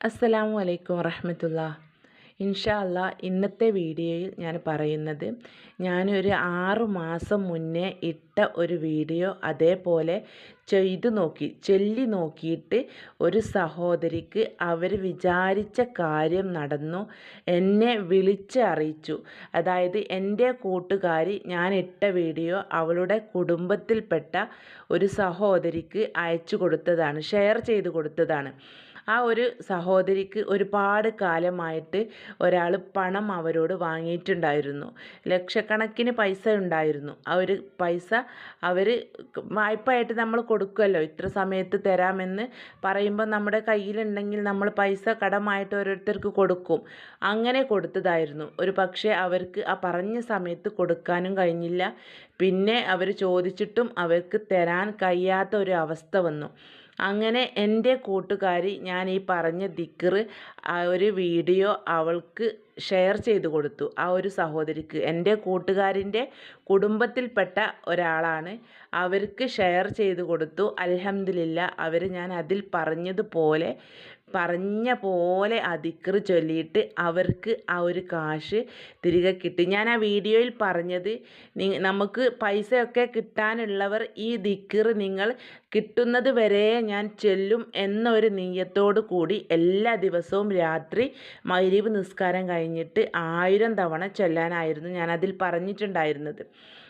അസ്സലാമു അലൈക്കും വറഹമത്തുള്ള ഇൻഷാ അല്ലാ ഇന്നത്തെ വീഡിയോയിൽ ഞാൻ പറയുന്നത് ഞാനൊരു ആറു മാസം മുന്നേ ഇട്ട ഒരു വീഡിയോ അതേപോലെ ചെയ്തു നോക്കി ചൊല്ലി നോക്കിയിട്ട് ഒരു സഹോദരിക്ക് അവർ വിചാരിച്ച കാര്യം നടന്നു എന്നെ വിളിച്ച് അറിയിച്ചു. അതായത് എന്റെ കൂട്ടുകാരി ഞാൻ ഇട്ട വീഡിയോ അവളുടെ കുടുംബത്തിൽപ്പെട്ട ഒരു സഹോദരിക്ക് അയച്ചു കൊടുത്തതാണ് ഷെയർ ചെയ്ത് കൊടുത്തതാണ്. ആ ഒരു സഹോദരിക്ക് ഒരുപാട് കാലമായിട്ട് ഒരാൾ പണം അവരോട് വാങ്ങിയിട്ടുണ്ടായിരുന്നു. ലക്ഷക്കണക്കിന് പൈസ ഉണ്ടായിരുന്നു. ആ ഒരു പൈസ അവർ വായ്പയായിട്ട് നമ്മൾ കൊടുക്കുമല്ലോ ഇത്ര സമയത്ത് തരാമെന്ന് പറയുമ്പോൾ നമ്മുടെ കയ്യിലുണ്ടെങ്കിൽ നമ്മൾ പൈസ കടമായിട്ട് ഓരോരുത്തർക്ക് കൊടുക്കും. അങ്ങനെ കൊടുത്തതായിരുന്നു. ഒരു പക്ഷേ അവർക്ക് ആ പറഞ്ഞ സമയത്ത് കൊടുക്കാനും കഴിഞ്ഞില്ല. പിന്നെ അവർ ചോദിച്ചിട്ടും അവർക്ക് തരാൻ കഴിയാത്ത ഒരു അവസ്ഥ വന്നു. അങ്ങനെ എന്റെ കൂട്ടുകാരി ഞാൻ ഈ പറഞ്ഞ ദിക്കറ് ആ ഒരു വീഡിയോ അവൾക്ക് ഷെയർ ചെയ്ത് കൊടുത്തു. ആ ഒരു സഹോദരിക്ക് എന്റെ കൂട്ടുകാരിന്റെ കുടുംബത്തിൽപ്പെട്ട ഒരാളാണ് അവർക്ക് ഷെയർ ചെയ്ത് കൊടുത്തു. അലഹമില്ല അവർ ഞാൻ അതിൽ പറഞ്ഞതുപോലെ പറഞ്ഞ പോലെ അതിക്കറ് ചൊല്ലിയിട്ട് അവർക്ക് ആ ഒരു കാശ് തിരികെ കിട്ടി. ഞാൻ ആ വീഡിയോയിൽ പറഞ്ഞത് നമുക്ക് പൈസയൊക്കെ കിട്ടാനുള്ളവർ ഈ ദിക്കറ് നിങ്ങൾ കിട്ടുന്നത് വരെ ഞാൻ ചെല്ലും എന്നൊരു നീയത്തോടു കൂടി എല്ലാ ദിവസവും രാത്രി മൈരീവ് നിസ്കാരം കഴിഞ്ഞിട്ട് ആയിരം തവണ ചൊല്ലാനായിരുന്നു ഞാനതിൽ പറഞ്ഞിട്ടുണ്ടായിരുന്നത്.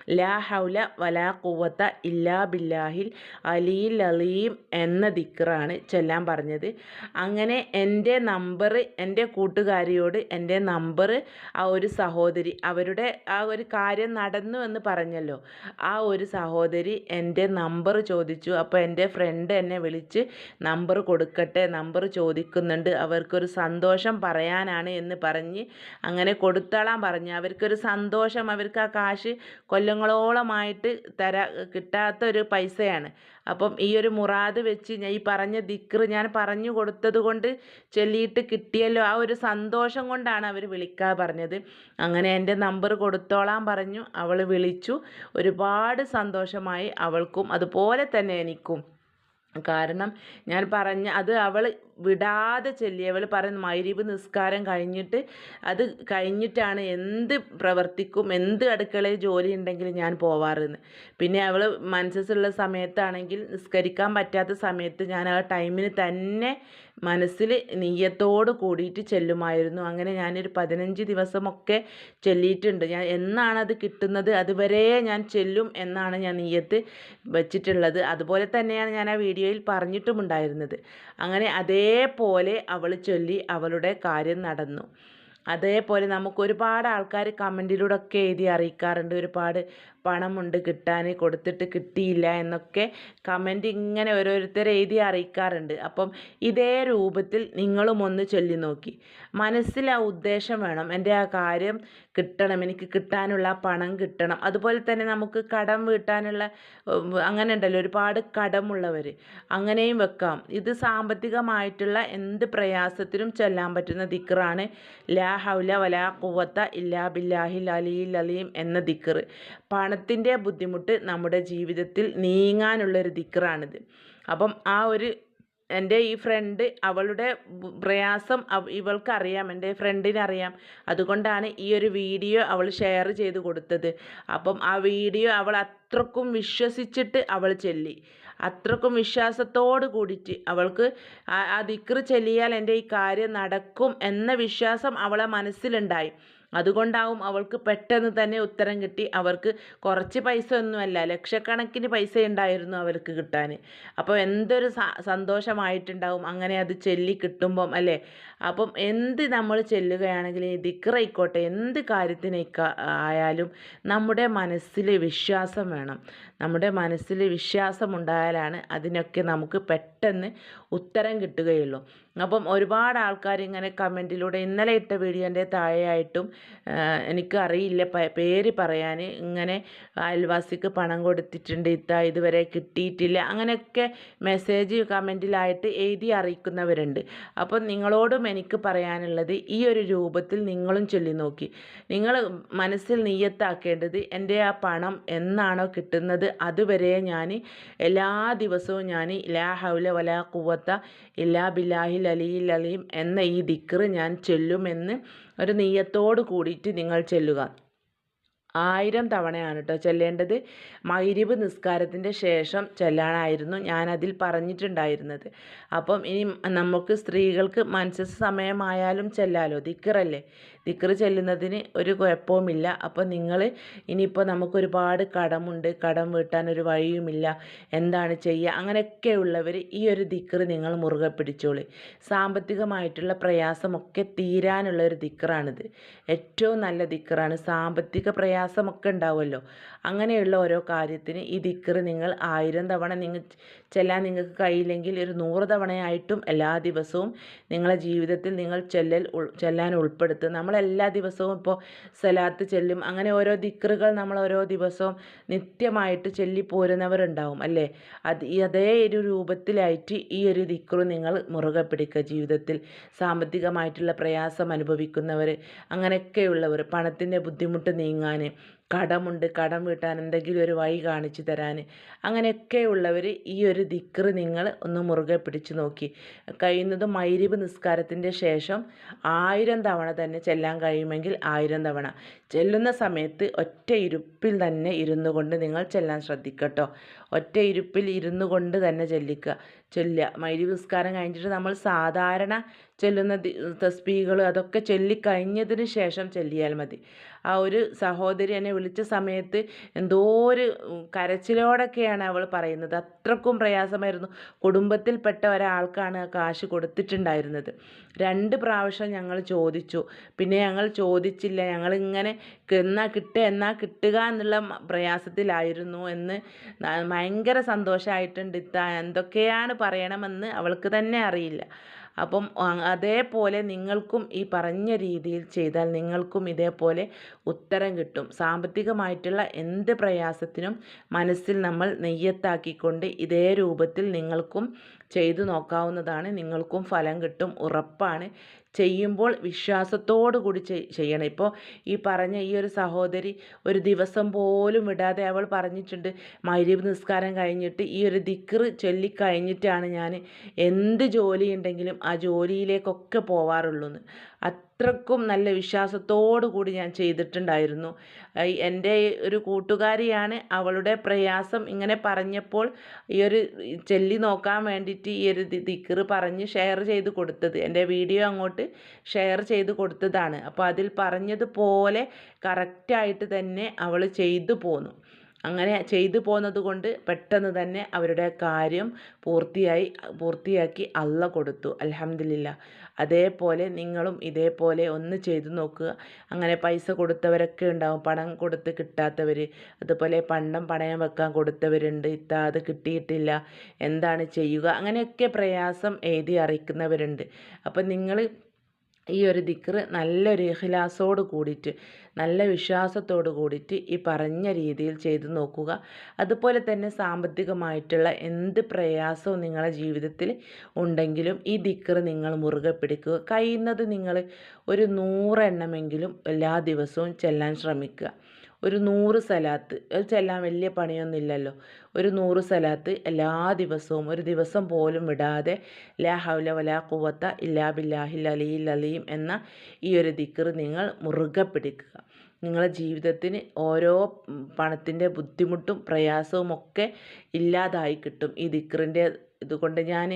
ലാ ഹൗല വലാ കുവത്ത ഇല്ലാ ബില്ലാഹിൽ അലിയിൽ അലീം എന്ന ദിക്റാണ് ചൊല്ലാൻ പറഞ്ഞത്. അങ്ങനെ എന്റെ നമ്പർ എന്റെ കൂട്ടുകാരിയോട് എന്റെ നമ്പർ ആ ഒരു സഹോദരി അവരുടെ ആ ഒരു കാര്യം നടന്നു എന്ന് പറഞ്ഞല്ലോ. ആ ഒരു സഹോദരി എന്റെ നമ്പർ ചോദിച്ചു. അപ്പോൾ എന്റെ ഫ്രണ്ട് എന്നെ വിളിച്ച് നമ്പർ കൊടുക്കട്ടെ നമ്പർ ചോദിക്കുന്നുണ്ട്. അവർക്കൊരു സന്തോഷം പറയാനാണ് എന്ന് പറഞ്ഞ് അങ്ങനെ കൊടുത്തോളാൻ പറഞ്ഞു. അവർക്കൊരു സന്തോഷം അവർക്ക് ആ കാശ് കൊല്ലം വർഷങ്ങളോളമായിട്ട് തര കിട്ടാത്ത ഒരു പൈസയാണ്. അപ്പം ഈ ഒരു മുറാദ് വെച്ച് ഞാൻ ഈ പറഞ്ഞ ദിക്ർ ഞാൻ പറഞ്ഞു കൊടുത്തത് കൊണ്ട് ചൊല്ലിയിട്ട് കിട്ടിയല്ലോ. ആ ഒരു സന്തോഷം കൊണ്ടാണ് അവർ വിളിക്കാൻ പറഞ്ഞത്. അങ്ങനെ എന്റെ നമ്പർ കൊടുത്തോളാൻ പറഞ്ഞു. അവൾ വിളിച്ചു. ഒരുപാട് സന്തോഷമായി അവൾക്കും അതുപോലെ തന്നെ എനിക്കും. കാരണം ഞാൻ പറഞ്ഞ അത് അവൾ വിടാതെ ചെല്ലിയവൾ പറയുന്നത് മൈരീബ് നിസ്കാരം കഴിഞ്ഞിട്ട് അത് കഴിഞ്ഞിട്ടാണ് എന്ത് പ്രവർത്തിക്കും എന്ത് അടുക്കളയിൽ ജോലി ഉണ്ടെങ്കിലും ഞാൻ പോവാറെന്ന്. പിന്നെ അവൾ മനസ്സുള്ള സമയത്താണെങ്കിൽ നിസ്കരിക്കാൻ പറ്റാത്ത സമയത്ത് ഞാൻ ആ ടൈമിന് തന്നെ മനസ്സിൽ നെയ്യത്തോട് കൂടിയിട്ട് ചെല്ലുമായിരുന്നു. അങ്ങനെ ഞാനൊരു പതിനഞ്ച് ദിവസമൊക്കെ ചെല്ലിയിട്ടുണ്ട്. ഞാൻ എന്നാണ് അത് കിട്ടുന്നത് അതുവരെ ഞാൻ ചെല്ലും എന്നാണ് ഞാൻ നെയ്യത്ത് വെച്ചിട്ടുള്ളത്. അതുപോലെ തന്നെയാണ് ഞാൻ ആ വീഡിയോയിൽ പറഞ്ഞിട്ടുമുണ്ടായിരുന്നത്. അങ്ങനെ അതേ അതേപോലെ അവൾ ചൊല്ലി അവളുടെ കാര്യം നടന്നു. അതേപോലെ നമുക്ക് ഒരുപാട് ആൾക്കാർ കമന്റിലൂടെ ഒക്കെ എഴുതി അറിയിക്കാറുണ്ട്. ഒരുപാട് പണമുണ്ട് കിട്ടാൻ കൊടുത്തിട്ട് കിട്ടിയില്ല എന്നൊക്കെ കമന്റ് ഇങ്ങനെ ഓരോരുത്തർ എഴുതി അറിയിക്കാറുണ്ട്. അപ്പം ഇതേ രൂപത്തിൽ നിങ്ങളും ഒന്ന് ചൊല്ലി നോക്കി. മനസ്സിൽ ആ ഉദ്ദേശം വേണം. എന്റെ ആ കാര്യം കിട്ടണം. എനിക്ക് കിട്ടാനുള്ള പണം കിട്ടണം. അതുപോലെ തന്നെ നമുക്ക് കടം വീട്ടാനുള്ള അങ്ങനെ ഉണ്ടല്ലോ. ഒരുപാട് കടമുള്ളവർ അങ്ങനെയും വെക്കാം. ഇത് സാമ്പത്തികമായിട്ടുള്ള എന്ത് പ്രയാസത്തിനും ചൊല്ലാൻ പറ്റുന്ന ദിക്കറാണ് ലാ ഹൗല വലാ കുവത്ത ഇല്ലാ ബില്ലാഹിൽ അലിയിൽ അലീം എന്ന ദിക്കർ പണ പണത്തിന്റെ ബുദ്ധിമുട്ട് നമ്മുടെ ജീവിതത്തിൽ നീങ്ങാനുള്ളൊരു ദിക്കറാണിത്. അപ്പം ആ ഒരു എന്റെ ഈ ഫ്രണ്ട് അവളുടെ പ്രയാസം ഇവൾക്കറിയാം എന്റെ ഫ്രണ്ടിനറിയാം. അതുകൊണ്ടാണ് ഈ ഒരു വീഡിയോ അവൾ ഷെയർ ചെയ്ത് കൊടുത്തത്. അപ്പം ആ വീഡിയോ അവൾ അത്രക്കും വിശ്വസിച്ചിട്ട് അവൾ ചെല്ലി. അത്രക്കും വിശ്വാസത്തോട് കൂടിയിട്ട് അവൾക്ക് ആ ദിക്ർ ചെല്ലിയാൽ എന്റെ ഈ കാര്യം നടക്കും എന്ന വിശ്വാസം അവളെ മനസ്സിലുണ്ടായി. അതുകൊണ്ടാവും അവൾക്ക് പെട്ടെന്ന് തന്നെ ഉത്തരം കിട്ടി. അവർക്ക് കുറച്ച് പൈസ ഒന്നുമല്ല ലക്ഷക്കണക്കിന് പൈസ ഉണ്ടായിരുന്നു അവർക്ക് കിട്ടാൻ. അപ്പോൾ എന്തൊരു സന്തോഷമായിട്ടുണ്ടാവും അങ്ങനെ അത് ചെല്ലി കിട്ടുമ്പം അല്ലേ? അപ്പം എന്ത് നമ്മൾ ചെല്ലുകയാണെങ്കിൽ ദിക്കറായിക്കോട്ടെ എന്ത് കാര്യത്തിനേക്ക ആയാലും നമ്മുടെ മനസ്സിൽ വിശ്വാസം വേണം. നമ്മുടെ മനസ്സിൽ വിശ്വാസം ഉണ്ടായാലാണ് അതിനൊക്കെ നമുക്ക് പെട്ടെന്ന് ഉത്തരം കിട്ടുകയുള്ളൂ. അപ്പം ഒരുപാട് ആൾക്കാർ ഇങ്ങനെ കമന്റിലൂടെ ഇന്നലെ ഇട്ട വീഡിയോന്റെ താഴെയായിട്ടും എനിക്കറിയില്ല. പേര് പറയാൻ ഇങ്ങനെ അയൽവാസിക്ക് പണം കൊടുത്തിട്ടുണ്ട്. ഇത്ത ഇതുവരെ കിട്ടിയിട്ടില്ല. അങ്ങനെയൊക്കെ മെസ്സേജ് കമന്റിലായിട്ട് എഴുതി അറിയിക്കുന്നവരുണ്ട്. അപ്പം നിങ്ങളോടും എനിക്ക് പറയാനുള്ളത് ഈ ഒരു രൂപത്തിൽ നിങ്ങളും ചൊല്ലി നോക്കി. നിങ്ങൾ മനസ്സിൽ നീയത്താക്കേണ്ടത് എന്റെ ആ പണം എന്നാണോ കിട്ടുന്നത്? അതുവരെ ഞാൻ എല്ലാ ദിവസവും ഞാൻ ലാ ഹൗല വലാ കുവത്ത ഇല്ലാ ബില്ലാഹിൽ അലിയിൽ അലീം എന്ന ഈ ദിക്റ് ഞാൻ ചൊല്ലുമെന്ന് ഒരു നെയ്യത്തോട് കൂടിയിട്ട് നിങ്ങൾ ചെല്ലുക. ആയിരം തവണയാണ് കേട്ടോ ചെല്ലേണ്ടത്. മൈരിബ് നിസ്കാരത്തിന്റെ ശേഷം ചെല്ലാനായിരുന്നു ഞാനതിൽ പറഞ്ഞിട്ടുണ്ടായിരുന്നത്. അപ്പം ഇനി നമുക്ക് സ്ത്രീകൾക്ക് മനസ്സ് സമയമായാലും ചെല്ലാലോ? ദിക്കറല്ലേ? ദിക്കറ് ചെല്ലുന്നതിന് ഒരു കുഴപ്പവുമില്ല. അപ്പോൾ നിങ്ങൾ ഇനിയിപ്പോൾ നമുക്കൊരുപാട് കടമുണ്ട്. കടം വീട്ടാൻ ഒരു വഴിയുമില്ല. എന്താണ് ചെയ്യുക അങ്ങനെയൊക്കെയുള്ളവർ ഈ ഒരു ദിക്കറ് നിങ്ങൾ മുറുകെ പിടിച്ചോളി. സാമ്പത്തികമായിട്ടുള്ള പ്രയാസമൊക്കെ തീരാനുള്ള ഒരു ദിക്കറാണിത്. ഏറ്റവും നല്ല ദിക്കറാണ്. സാമ്പത്തിക പ്രയാസമൊക്കെ ഉണ്ടാവുമല്ലോ. അങ്ങനെയുള്ള ഓരോ കാര്യത്തിന് ഈ ദിക്കറ് നിങ്ങൾ ആയിരം തവണ നിങ്ങൾ ചെല്ലാൻ നിങ്ങൾക്ക് കഴിയില്ലെങ്കിൽ ഒരു നൂറ് തവണയായിട്ടും എല്ലാ ദിവസവും നിങ്ങളെ ജീവിതത്തിൽ നിങ്ങൾ ചെല്ലൽ ചെല്ലാൻ ഉൾപ്പെടുത്തും. നമ്മൾ എല്ലാ ദിവസവും ഇപ്പോൾ സലാത്ത് ചെല്ലും. അങ്ങനെ ഓരോ ദിക്റുകൾ നമ്മൾ ഓരോ ദിവസവും നിത്യമായിട്ട് ചെല്ലിപ്പോരുന്നവരുണ്ടാവും അല്ലേ? അത് അതേ ഒരു രൂപത്തിലായിട്ട് ഈ ഒരു ദിക്റു നിങ്ങൾ മുറുകെ പിടിക്കുക ജീവിതത്തിൽ. സാമ്പത്തികമായിട്ടുള്ള പ്രയാസം അനുഭവിക്കുന്നവർ അങ്ങനെയൊക്കെയുള്ളവർ പണത്തിന്റെ ബുദ്ധിമുട്ട് നീങ്ങാൻ കടമുണ്ട് കടം വീട്ടാൻ എന്തെങ്കിലും ഒരു വഴി കാണിച്ചു തരാൻ അങ്ങനെയൊക്കെയുള്ളവർ ഈ ഒരു ദിക്റ് നിങ്ങൾ ഒന്ന് മുറുകെ പിടിച്ചു നോക്കി. കഴിയുന്നത് മൈരിബ് നിസ്കാരത്തിന്റെ ശേഷം ആയിരം തവണ തന്നെ ചെല്ലാൻ കഴിയുമെങ്കിൽ ആയിരം തവണ. ചെല്ലുന്ന സമയത്ത് ഒറ്റ ഇരുപ്പിൽ തന്നെ ഇരുന്നു കൊണ്ട് നിങ്ങൾ ചെല്ലാൻ ശ്രദ്ധിക്കട്ടോ. ഒറ്റ ഇരുപ്പിൽ ഇരുന്നു കൊണ്ട് തന്നെ ചെല്ലിക്കുക ചൊല്ലുക. മൈരിബ് നിസ്കാരം കഴിഞ്ഞിട്ട് നമ്മൾ സാധാരണ ചൊല്ലുന്ന തസ്ബീകൾ അതൊക്കെ ചൊല്ലിക്കഴിഞ്ഞതിന് ശേഷം ചൊല്ലിയാൽ മതി. ആ ഒരു സഹോദരി എന്നെ വിളിച്ച സമയത്ത് എന്തോ ഒരു കരച്ചിലോടൊക്കെയാണ് അവൾ പറയുന്നത്. അത്രക്കും പ്രയാസമായിരുന്നു. കുടുംബത്തിൽപ്പെട്ട ഒരാൾക്കാണ് കാശ് കൊടുത്തിട്ടുണ്ടായിരുന്നത്. രണ്ട് പ്രാവശ്യം ഞങ്ങൾ ചോദിച്ചു. പിന്നെ ഞങ്ങൾ ചോദിച്ചില്ല. ഞങ്ങൾ ഇങ്ങനെ എന്നാ കിട്ടുക എന്നാ കിട്ടുക എന്നുള്ള പ്രയാസത്തിലായിരുന്നു എന്ന് ഭയങ്കര സന്തോഷമായിട്ടുണ്ട് ഇത്ത എന്തൊക്കെയാണ് പറയണമെന്ന് അവൾക്ക് തന്നെ അറിയില്ല. അപ്പം അതേപോലെ നിങ്ങൾക്കും ഈ പറഞ്ഞ രീതിയിൽ ചെയ്താൽ നിങ്ങൾക്കും ഇതേപോലെ ഉത്തരം കിട്ടും. സാമ്പത്തികമായിട്ടുള്ള എന്ത് പ്രയാസത്തിനും മനസ്സിൽ നമ്മൾ നെയ്യത്താക്കിക്കൊണ്ട് ഇതേ രൂപത്തിൽ നിങ്ങൾക്കും ചെയ്തു നോക്കാവുന്നതാണ്. നിങ്ങൾക്കും ഫലം കിട്ടും. ഉറപ്പാണ്. ചെയ്യുമ്പോൾ വിശ്വാസത്തോടു കൂടി ചെയ്യണം. ഇപ്പോൾ ഈ പറഞ്ഞ ഈ ഒരു സഹോദരി ഒരു ദിവസം പോലും വിടാതെ അവൾ പറഞ്ഞിട്ടുണ്ട് മൈരീബ് നിസ്കാരം കഴിഞ്ഞിട്ട് ഈ ഒരു ദിക്ർ ചൊല്ലിക്കഴിഞ്ഞിട്ടാണ് ഞാൻ എന്ത് ജോലി ഉണ്ടെങ്കിലും ആ ജോലിയിലേക്കൊക്കെ പോവാറുള്ളൂ അത്രക്കും നല്ല വിശ്വാസത്തോടു കൂടി ഞാൻ ചെയ്തിട്ടുണ്ടായിരുന്നു. എന്റെ ഒരു കൂട്ടുകാരിയാണ് അവളുടെ പ്രയാസം ഇങ്ങനെ പറഞ്ഞപ്പോൾ ഈ ഒരു ചെല്ലി നോക്കാൻ വേണ്ടിയിട്ട് ഈ ഒരു ദിക്കറ് പറഞ്ഞ് ഷെയർ ചെയ്ത് കൊടുത്തത്. എന്റെ വീഡിയോ അങ്ങോട്ട് ഷെയർ ചെയ്ത് കൊടുത്തതാണ്. അപ്പോൾ അതിൽ പറഞ്ഞതുപോലെ കറക്റ്റായിട്ട് തന്നെ അവൾ ചെയ്തു പോന്നു. അങ്ങനെ ചെയ്തു പോന്നത് കൊണ്ട് പെട്ടെന്ന് തന്നെ അവരുടെ കാര്യം പൂർത്തിയായി പൂർത്തിയാക്കി അള്ള കൊടുത്തു. അലഹമില്ല അതേപോലെ നിങ്ങളും ഇതേപോലെ ഒന്ന് ചെയ്തു നോക്കുക. അങ്ങനെ പൈസ കൊടുത്തവരൊക്കെ ഉണ്ടാവും. പണം കൊടുത്ത് കിട്ടാത്തവർ അതുപോലെ പണ്ടം പണയം വെക്കാൻ കൊടുത്തവരുണ്ട്. ഇത്ത അത് കിട്ടിയിട്ടില്ല. എന്താണ് ചെയ്യുക? അങ്ങനെയൊക്കെ പ്രയാസം എഴുതി അറിയിക്കുന്നവരുണ്ട്. അപ്പം നിങ്ങൾ ഈ ഒരു ദിക്റ് നല്ലൊരു ഇഖിലാസോട് കൂടിയിട്ട് നല്ല വിശ്വാസത്തോട് കൂടിയിട്ട് ഈ പറഞ്ഞ രീതിയിൽ ചെയ്തു നോക്കുക. അതുപോലെ തന്നെ സാമ്പത്തികമായിട്ടുള്ള എന്ത് പ്രയാസവും നിങ്ങളുടെ ജീവിതത്തിൽ ഉണ്ടെങ്കിലും ഈ ദിക്റ് നിങ്ങൾ മുറുകെ പിടിക്കുക. കഴിയുന്നത് നിങ്ങൾ ഒരു നൂറെണ്ണമെങ്കിലും എല്ലാ ദിവസവും ചെല്ലാൻ ശ്രമിക്കുക. ഒരു നൂറ് സലാത്ത്. അത് ചെല്ലാൻ വലിയ പണിയൊന്നുമില്ലല്ലോ. ഒരു നൂറ് സലാത്ത് എല്ലാ ദിവസവും ഒരു ദിവസം പോലും വിടാതെ ലാ ഹൗല വലാ കുവത്ത ഇല്ലാ ബില്ലാഹിൽ അലിയിൽ അലീം എന്ന ഈ ഒരു ദിക്കർ നിങ്ങൾ മുറുകെ പിടിക്കുക. നിങ്ങളുടെ ജീവിതത്തിന് ഓരോ പണത്തിന്റെ ബുദ്ധിമുട്ടും പ്രയാസവും ഒക്കെ ഇല്ലാതായി കിട്ടും ഈ ദിക്കറിന്റെ ഇതുകൊണ്ട് ഞാൻ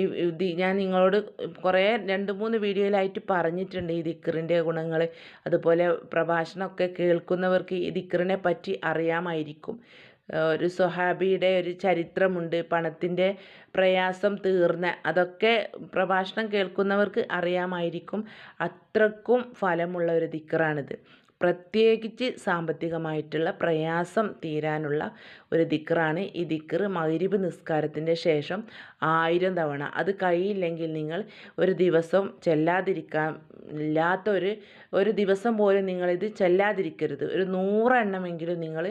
ഈ ഞാൻ നിങ്ങളോട് കുറേ രണ്ട് മൂന്ന് വീഡിയോയിലായിട്ട് പറഞ്ഞിട്ടുണ്ട് ഈ ദിക്കറിന്റെ ഗുണങ്ങൾ. അതുപോലെ പ്രഭാഷണമൊക്കെ കേൾക്കുന്നവർക്ക് ഈ ദിക്കറിനെ പറ്റി അറിയാമായിരിക്കും. ഒരു സ്വഹാബിയുടെ ഒരു ചരിത്രമുണ്ട്. പണത്തിന്റെ പ്രയാസം തീർന്ന അതൊക്കെ പ്രഭാഷണം കേൾക്കുന്നവർക്ക് അറിയാമായിരിക്കും. അത്രക്കും ഫലമുള്ള ഒരു ദിക്കറാണിത് പ്രത്യേകിച്ച് സാമ്പത്തികമായിട്ടുള്ള പ്രയാസം തീരാനുള്ള ഒരു ദിക്റാണ് ഈ ദിക്ർ മഗ്രിബ് നിസ്കാരത്തിന്റെ ശേഷം ആയിരം തവണ. അത് കഴിയില്ലെങ്കിൽ നിങ്ങൾ ഒരു ദിവസം ചെല്ലാതിരിക്കാൻ ഇല്ലാത്ത ഒരു ഒരു ദിവസം പോലും നിങ്ങളിത് ചെല്ലാതിരിക്കരുത്. ഒരു നൂറെണ്ണമെങ്കിലും നിങ്ങൾ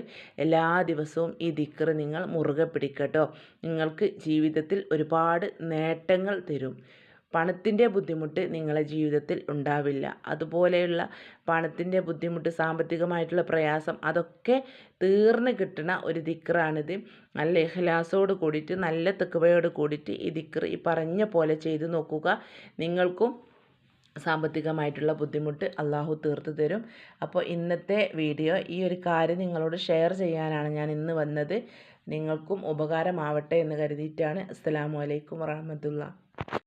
എല്ലാ ദിവസവും ഈ ദിക്ർ നിങ്ങൾ മുറുകെ പിടിക്കട്ടോ. നിങ്ങൾക്ക് ജീവിതത്തിൽ ഒരുപാട് നേട്ടങ്ങൾ തരും. പണത്തിന്റെ ബുദ്ധിമുട്ട് നിങ്ങളെ ജീവിതത്തിൽ ഉണ്ടാവില്ല. അതുപോലെയുള്ള പണത്തിന്റെ ബുദ്ധിമുട്ട് സാമ്പത്തികമായിട്ടുള്ള പ്രയാസം അതൊക്കെ തീർന്ന് കിട്ടുന്ന ഒരു ദിക്റാണിത്. നല്ല ഇഹ്ലാസോട് കൂടിയിട്ട് നല്ല തെക്കുവയോട് കൂടിയിട്ട് ഈ ദിക്ർ ഈ പറഞ്ഞ പോലെ ചെയ്തു നോക്കുക. നിങ്ങൾക്കും സാമ്പത്തികമായിട്ടുള്ള ബുദ്ധിമുട്ട് അള്ളാഹു തീർത്ത് തരും. അപ്പോൾ ഇന്നത്തെ വീഡിയോ ഈ ഒരു കാര്യം നിങ്ങളോട് ഷെയർ ചെയ്യാനാണ് ഞാൻ ഇന്ന് വന്നത്. നിങ്ങൾക്കും ഉപകാരമാവട്ടെ എന്ന് കരുതിയിട്ടാണ്. അസ്സലാമു അലൈക്കും വറഹമത്തുള്ള.